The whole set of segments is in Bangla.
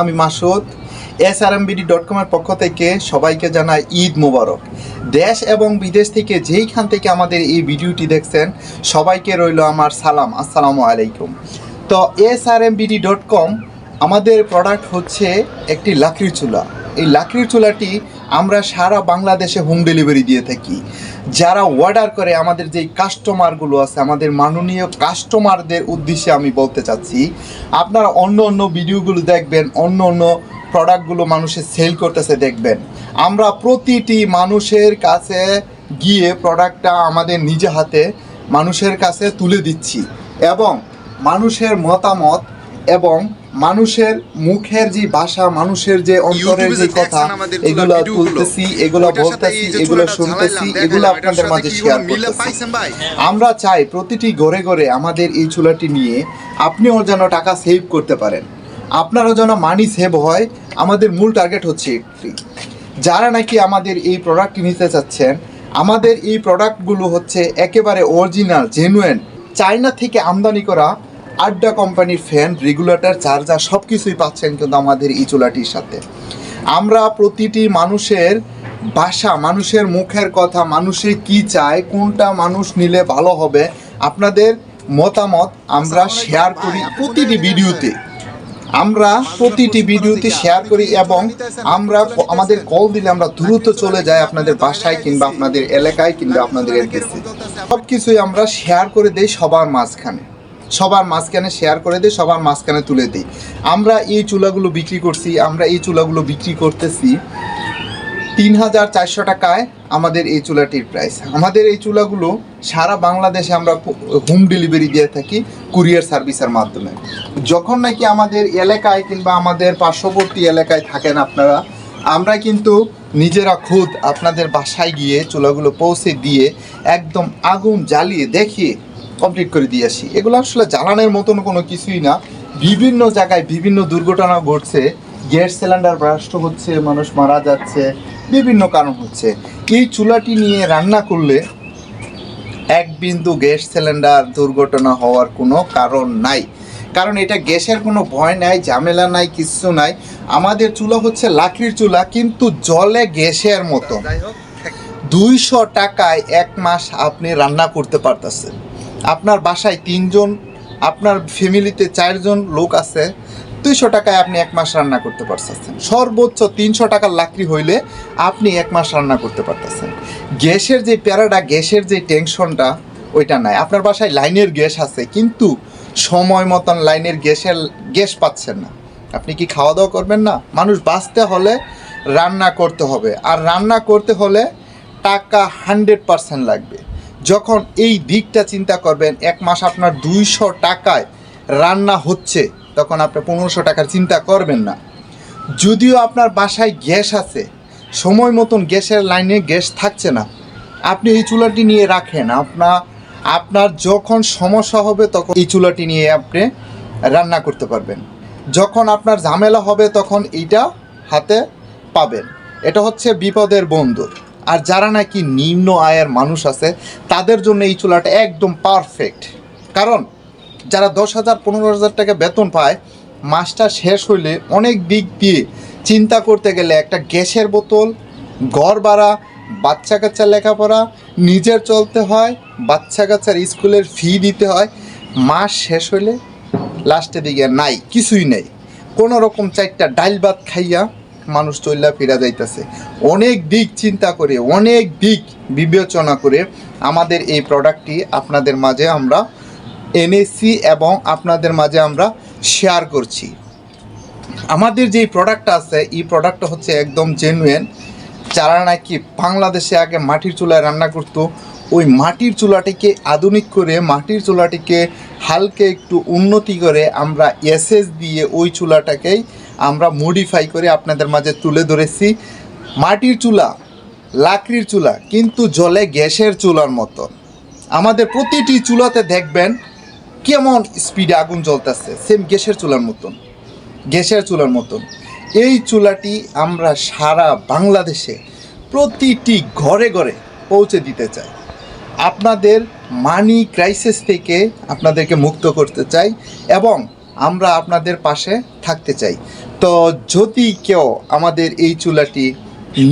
আমি Masud. S R M BD dot কমের পক্ষ থেকে সবাইকে জানাই ঈদ মোবারক। দেশ এবং বিদেশ থেকে যেইখান থেকে আমাদের এই ভিডিওটি দেখছেন, সবাইকে রইল আমার সালাম। আসসালামু আলাইকুম। তো S R M BD dot com আমাদের প্রোডাক্ট হচ্ছে একটি লাকড়ির চুলা। এই লাকড়ির চুলাটি আমরা সারা বাংলাদেশে হোম ডেলিভারি দিয়ে থাকি। যারা অর্ডার করে, আমাদের যেই কাস্টমারগুলো আছে, আমাদের মাননীয় কাস্টমারদের উদ্দেশ্যে আমি বলতে চাচ্ছি, আপনারা অন্য অন্য ভিডিওগুলো দেখবেন, অন্য অন্য প্রোডাক্টগুলো মানুষের সেল করতেছে দেখবেন। আমরা প্রতিটি মানুষের কাছে গিয়ে প্রোডাক্টটা আমাদের নিজে হাতে মানুষের কাছে তুলে দিচ্ছি। এবং মানুষের মতামত এবং মানুষের মুখের যে ভাষা মানুষের যে অন্তরের যে কথা এগুলো তুলতেছি এগুলো বলতেছি এগুলো শুনতেছি এগুলো আপনাদের মাঝে শেয়ার করতেছি। আমরা চাই প্রতিটি ঘরে ঘরে আমাদের এই চুলাটি নিয়ে আপনিও যেন টাকা সেভ করতে পারেন। আপনারও যেন মানি সেভ হয়। আমাদের মূল টার্গেট হচ্ছে একটি। যারা নাকি আমাদের এই প্রোডাক্টটি নিতে চাচ্ছেন আমাদের এই প্রোডাক্টগুলো হচ্ছে একেবারে অরিজিনাল জেনুয়েন চায়না থেকে আমদানি করা আড্ডা কোম্পানির ফ্যান রেগুলেটর চার্জার সব কিছুই পাচ্ছেন কিন্তু আমাদের এই চুলাটির সাথে। আমরা প্রতিটি মানুষের ভাষা মানুষের মুখের কথা মানুষে কি চায় কোনটা মানুষ নিলে ভালো হবে আপনাদের মতামত আমরা শেয়ার করি প্রতিটি ভিডিওতে। আমরা প্রতিটি ভিডিওতে শেয়ার করি এবং আমরা আমাদের কল দিলে আমরা দ্রুত চলে যাই আপনাদের বাসায় কিংবা আপনাদের এলাকায় কিংবা আপনাদের সব কিছুই আমরা শেয়ার করে দেই সবার মাঝখানে। সবার মাঝখানে শেয়ার করে দিই, সবার মাঝখানে তুলে দিই। আমরা এই চুলাগুলো বিক্রি করছি, আমরা এই চুলাগুলো বিক্রি করতেছি তিন হাজার চারশো টাকায় আমাদের এই চুলাটির প্রাইস আমাদের এই চুলাগুলো সারা বাংলাদেশে আমরা হোম ডেলিভারি দিয়ে থাকি কুরিয়ার সার্ভিসের মাধ্যমে। যখন নাকি আমাদের এলাকায় কিংবা আমাদের পার্শ্ববর্তী এলাকায় থাকেন আপনারা, আমরা কিন্তু নিজেরা খুদ আপনাদের বাসায় গিয়ে চুলাগুলো পৌঁছে দিয়ে একদম আগুন জ্বালিয়ে দেখিয়ে কমপ্লিট করে দিয়ে আসি। এগুলো আসলে জ্বালানোর মতন কোনো কিছুই না। বিভিন্ন জায়গায় বিভিন্ন দুর্ঘটনা ঘটছে। গ্যাস সিলিন্ডার ব্রাস্ট হচ্ছে মানুষ মারা যাচ্ছে বিভিন্ন কারণ হচ্ছে। এই চুলাটি নিয়ে রান্না করলে এক বিন্দু গ্যাস সিলিন্ডার দুর্ঘটনা হওয়ার কোনো কারণ নাই। কারণ এটা গ্যাসের কোনো ভয় নাই ঝামেলা নাই কিছু নাই। আমাদের চুলা হচ্ছে লাকড়ির চুলা কিন্তু জলে গ্যাসের মতো। দুইশো টাকায় এক মাস আপনি রান্না করতে পারতেছেন। আপনার বাসায় তিনজন, আপনার ফ্যামিলিতে চারজন লোক আছে, দুইশো টাকায় আপনি এক মাস রান্না করতে পারতেছেন। সর্বোচ্চ তিনশো টাকার লাকড়ি হইলে আপনি এক মাস রান্না করতে পারতেছেন। গ্যাসের যে প্যারাটা, গ্যাসের যে টেনশনটা, ওইটা নাই। আপনার বাসায় লাইনের গ্যাস আছে, কিন্তু সময় মতন লাইনের গ্যাসের গ্যাস পাচ্ছেন না। আপনি কি খাওয়া দাওয়া করবেন না? মানুষ বাঁচতে হলে রান্না করতে হবে। আর রান্না করতে হলে টাকা হান্ড্রেড পার্সেন্ট লাগবে। যখন এই দিকটা চিন্তা করবেন, এক মাস আপনার দুইশো টাকায় রান্না হচ্ছে, তখন আপনি পনেরোশো টাকার চিন্তা করবেন না। যদিও আপনার বাসায় গ্যাস আছে, সময় মতন গ্যাসের লাইনে গ্যাস থাকছে না। আপনি এই চুলাটি নিয়ে রাখেন আপনার আপনার যখন সমস্যা হবে তখন এই চুলাটি নিয়ে আপনি রান্না করতে পারবেন। যখন আপনার ঝামেলা হবে তখন এইটা হাতে পাবেন। এটা হচ্ছে বিপদের বন্ধু আর যারা নাকি নিম্ন আয়ের মানুষ আছে, তাদের জন্য এই চুলাটা একদম পারফেক্ট কারণ যারা দশ হাজার, পনেরো হাজার টাকা বেতন পায়, মাসটা শেষ হইলে অনেক দিক দিয়ে চিন্তা করতে গেলে একটা গ্যাসের বোতল, ঘর ভাড়া, বাচ্চা কাচ্চার লেখাপড়া, নিজের চলতে হয়, বাচ্চা কাচ্চার স্কুলের ফি দিতে হয়, মাস শেষ হইলে লাস্টের দিকে নাই, কিছুই নেই। কোনো রকম চারটা ডাইল ভাত খাইয়া মানুষ চল্লা ফিরা যাইতেছে। অনেক দিক চিন্তা করে, অনেক দিক বিবেচনা করে আমাদের এই প্রোডাক্টটি আপনাদের মাঝে আমরা এনেছি এবং আপনাদের মাঝে আমরা শেয়ার করছি। আমাদের যে প্রোডাক্টটা আছে, এই প্রোডাক্টটা হচ্ছে একদম জেনুয়েন যারা নাকি বাংলাদেশে আগে মাটির চুলায় রান্না করতো, ওই মাটির চুলাটিকে আধুনিক করে, মাটির চুলাটিকে হালকে একটু উন্নতি করে আমরা এসএস দিয়ে ওই চুলাটাকেই আমরা মডিফাই করে আপনাদের মাঝে তুলে ধরেছি। মাটির চুলা, লাকড়ির চুলা, কিন্তু জলে গ্যাসের চুলার মতো। আমাদের প্রতিটি চুলাতে দেখবেন কেমন স্পিডে আগুন জ্বলতেছে। সেম গ্যাসের চুলার মতন, গ্যাসের চুলার মতন। এই চুলাটি আমরা সারা বাংলাদেশে প্রতিটি ঘরে ঘরে পৌঁছে দিতে চাই। আপনাদের মানি ক্রাইসিস থেকে আপনাদেরকে মুক্ত করতে চাই এবং আমরা আপনাদের পাশে থাকতে চাই। তো যদি কেউ আমাদের এই চুলাটি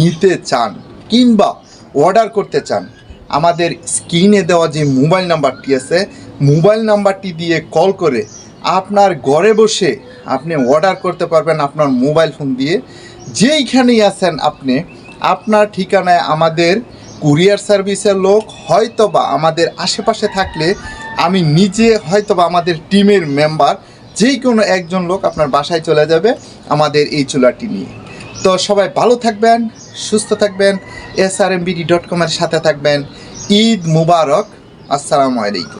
নিতে চান কিংবা অর্ডার করতে চান, আমাদের স্ক্রিনে দেওয়া যে মোবাইল নাম্বারটি আছে, মোবাইল নাম্বারটি দিয়ে কল করে আপনার ঘরে বসে আপনি অর্ডার করতে পারবেন আপনার মোবাইল ফোন দিয়ে। যেইখানেই আছেন আপনি, আপনার ঠিকানায় আমাদের কুরিয়ার সার্ভিসের লোক, হয়তোবা আমাদের আশেপাশে থাকলে আমি নিজে, হয়তোবা আমাদের টিমের মেম্বার যেই কোনো একজন লোক আপনার বাসায় চলে যাবে আমাদের এই চুলাটি নিয়ে। তো সবাই ভালো থাকবেন, সুস্থ থাকবেন S R M BD dot কমের সাথে থাকবেন। ঈদ মুবারক, আসসালামু আলাইকুম।